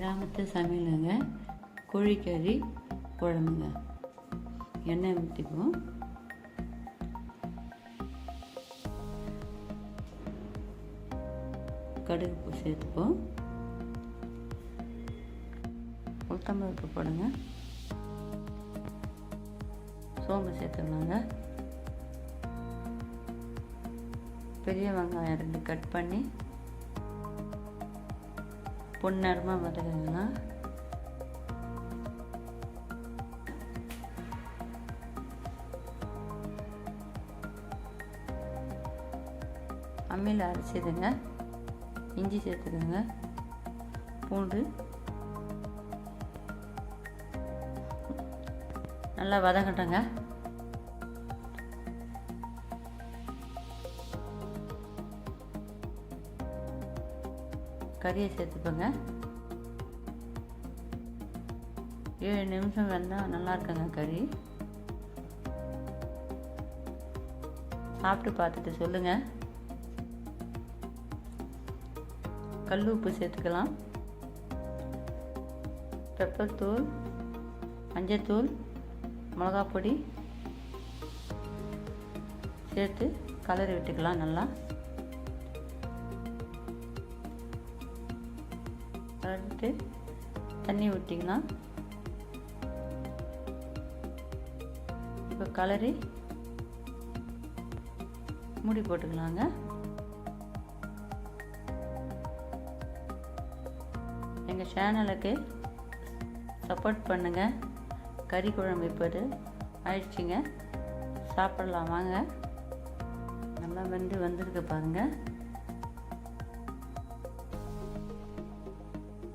கிராமத்து சமையலுங்க. கோழிக்கறி குழம்புங்க. எண்ணெய் ஊற்றிக்குவோம் கடுகு பூ சேர்த்துப்போம். உளுத்தம்பருப்பு போடுங்க. சோம்பு சேர்த்துக்கலாங்க பெரிய வெங்காயம் ரெண்டு கட் பண்ணி பொன்னரமாக வதக்குங்கண்ணா அம்மியில் அரைச்சிதுங்க இஞ்சி சேர்த்துக்கோங்க பூண்டு. நல்லா வதங்கட்டங்க கறியை சேர்த்துப்பேங்க ஏழு நிமிஷம் வெந்தால் நல்லா இருக்குங்க கறி. சாப்பிட்டு பார்த்துட்டு சொல்லுங்கள் கல் உப்பு சேர்த்துக்கலாம். பெப்பர் தூள் மஞ்சத்தூள் மிளகாப்பொடி சேர்த்து கலரி விட்டுக்கலாம் நல்லா. கலரிட்டு தண்ணி விட்டிங்கன்னா இப்போ கலரி மூடி போட்டுக்கலாங்க. எங்கள் சேனலுக்கு சப்போர்ட் பண்ணுங்கள் கறி குழம்பு இப்போது ஆயிடுச்சுங்க. சாப்பிடலாம் வாங்க. நல்லா வெந்து வந்திருக்கு பாருங்கள்